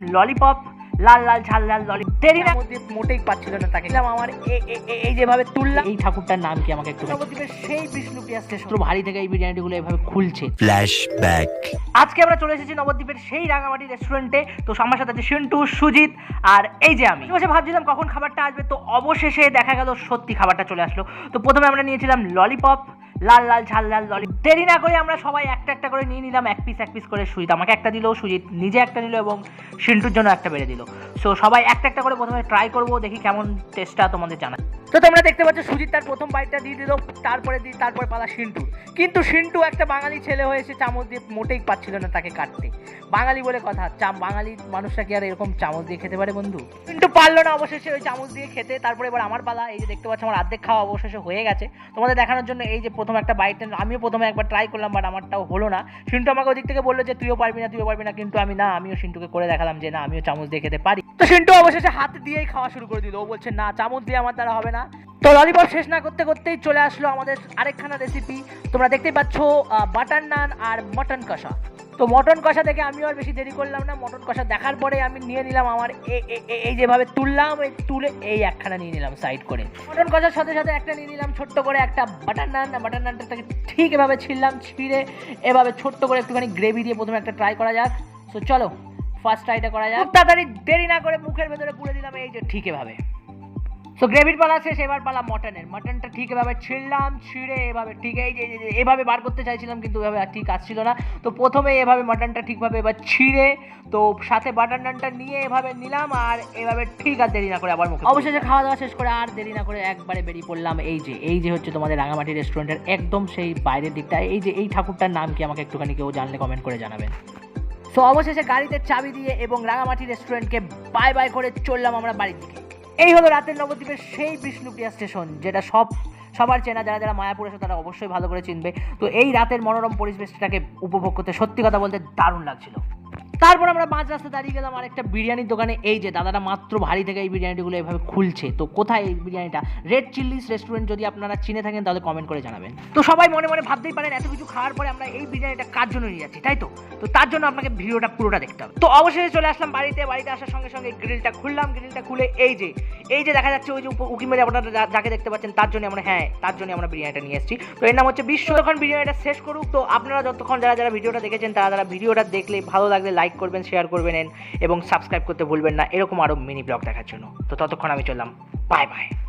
Lollipop লাল লাল ঝাল লাল ললি দেরি না। মোটেই পাচ্ছিল না তাকে। দিলাম আমার এই যেভাবে তুললাম। এই ঠাকুরটার নাম কি আমাকে একটু নবদ্বীপের সেই বিষ্ণুপ্রিয়া একটু ভারী থেকে এই বিরিয়ানিগুলো এভাবে খুলছে। Flashback. আজকে আমরা চলে এসেছি নবদ্বীপের সেই রাঙামাটি রেস্টুরেন্টে তো আমার সাথে আছে সিন্টু সুজিত আর এই যে আমি। বসে ভাবছিলাম কখন খাবারটা আসবে তো অবশেষে দেখা গেল সত্যি খাবারটা চলে আসলো। তো প্রথমে আমরা নিয়েছিলাম ললিপপ লাল লাল ঝাল লাল, ললি। দেরি না করে আমরা সবাই একটা একটা করে নিয়ে নিলাম, এক পিস এক পিস করে সুজিত আমাকে একটা দিল, সুজিত নিজে একটা নিল এবং সিন্টুর জন্য একটা বেড়ে দিল। সো সবাই একটা একটা করে প্রথমে ট্রাই করব, দেখি কেমন টেস্টটা তোমাদের জানা। তো তোমরা দেখতে পাচ্ছ, সুজিত তার প্রথম বাইটটা দিয়ে দিল, তারপরে দিই তারপরে পালা সিন্টু কিন্তু সিন্টু একটা বাঙালি ছেলে হয়েছে চামচ দিয়ে মোটেই পাচ্ছিল না তাকে কাটতে। বাঙালি বলে কথা। চাম বাঙালি মানুষরা কি আর এরকম চামচ দিয়ে খেতে পারে বন্ধু? কিন্তু পারল না অবশেষে ওই চামচ দিয়ে খেতে। তারপরে এবার আমার পালা, এই যে দেখতে পাচ্ছ আমার অর্ধেক খাওয়া অবশেষে হয়ে গেছে। তোমাদের দেখানোর জন্য এই যে প্রথম একটা বাইট আমিও প্রথমে একবার ট্রাই করলাম বাট আমারটাও হলো না। সিন্টু আমাকে ওদিক থেকে বলল যে, তুইও পারবি না, তুইও পারবি না। কিন্তু আমি না, আমিও সিন্টুকে করে দেখালাম যে, না, আমিও চামচ দিয়ে খেতে পারি। তো সিন্টু অবশেষে হাত দিয়েই খাওয়া শুরু করে দিল। ও বলছে, না, চামচ দিয়ে আমার দ্বারা হবে না। তো ললিপপ শেষ না করতে করতেই চলে আসলো আমাদের আরেকখানা রেসিপি তোমরা দেখতেই পাচ্ছ বাটার নান আর মটন কষা। তো মটন কষা দেখে আমি আর বেশি দেরি করলাম না। মটন কষা দেখার পরে আমি নিয়ে নিলাম আমার এই যেভাবে তুললাম, এই তুলে এই একখানা নিয়ে নিলাম সাইড করে। মটন কষার সাথে সাথে একটা নিয়ে নিলাম ছোট্ট করে একটা বাটার নান বাটার নানটাকে ঠিক এভাবে ছিললাম ছিঁড়ে এভাবে ছোট্ট করে একটুখানি গ্রেভি দিয়ে প্রথমে একটা ট্রাই করা যাক। তো চলো ফার্স্ট ট্রাইটা করা যাক। তাড়াতাড়ি দেরি না করে মুখের ভেতরে পুড়ে দিলাম, এই যে ঠিক এভাবে। তো গ্রেভির পালা শেষ এবার পালা মটনের মটনটা ঠিক এভাবে ছিঁড়লাম ছিঁড়ে এভাবে ঠিক এই যে এভাবে বার করতে চাইছিলাম কিন্তু এভাবে আর ঠিক আসছিল না। তো প্রথমে এভাবে মটনটা ঠিকভাবে এবার ছিঁড়ে তো সাথে বাটার নানটা নিয়ে এভাবে নিলাম আর এভাবে ঠিক আর দেরি না করে আবার মুখে অবশেষে খাওয়া দাওয়া শেষ করে আর দেরি না করে একবারে বেরিয়ে পড়লাম এই যে এই যে হচ্ছে তোমাদের রাঙামাটি রেস্টুরেন্টের একদম সেই বাইরের দিকটা। এই যে এই ঠাকুরটার নাম কি আমাকে একটুখানি কেউ জানলে কমেন্ট করে জানাবেন। সো অবশেষে গাড়িতে চাবি দিয়ে এবং রাঙামাটি রেস্টুরেন্টকে বাই বাই করে চললাম আমরা বাড়ির দিকে। এই হলো রাতের নবদ্বীপের সেই বিষ্ণুপ্রিয়া স্টেশন, যেটা সব, সবার চেনা, যারা যারা মায়াপুর এসে, তারা অবশ্যই ভালো করে চিনবে। তো এই রাতের মনোরম পরিবেশটাকে উপভোগ করতে সত্যি কথা বলতে দারুণ লাগছিল। তারপর আমরা মাঝ রাস্তা দাঁড়িয়ে গেলাম আর একটা বিরিয়ানির দোকানে। এই যে দাদাটা মাত্র ভারী থেকে এই বিরিয়ানিগুলো এভাবে খুলছে। তো কোথায় এই বিরিয়ানিটা? রেড চিল্লিস রেস্টুরেন্ট যদি আপনারা চিনে থাকেন, তাহলে কমেন্ট করে জানাবেন। তো সবাই মনে মনে ভাবতেই পারেন, এত কিছু খাওয়ার পরে আমরা এই বিরিয়ানিটা কার জন্য নিয়ে যাচ্ছি, তাই তো? তো তার জন্য আপনাকে ভিডিওটা পুরোটা দেখতে হবে। তো অবশেষে চলে আসলাম বাড়িতে। বাড়িতে আসার সঙ্গে সঙ্গে গ্রিলটা খুললাম। গ্রিলটা খুলে এই যে এই যে দেখা যাচ্ছে ওই যে উকি মেরে আপনারা যাকে দেখতে পাচ্ছেন, তার জন্য আমরা হ্যাঁ তার জন্য আমরা বিরিয়ানিটা নিয়ে এসেছি। তো এর নাম হচ্ছে বিশ্ব যখন বিরিয়ানিটা শেষ করুক, তো আপনারা যতক্ষণ যারা যারা ভিডিওটা দেখেছেন, তারা যারা ভিডিওটা দেখলে ভালো লাগলে লাইক করবেন শেয়ার করবেন এবং সাবস্ক্রাইব করতে ভুলবেন না। এরকম আরও মিনি ব্লগ দেখার জন্য। তো ততক্ষণ আমি চললাম। Bye bye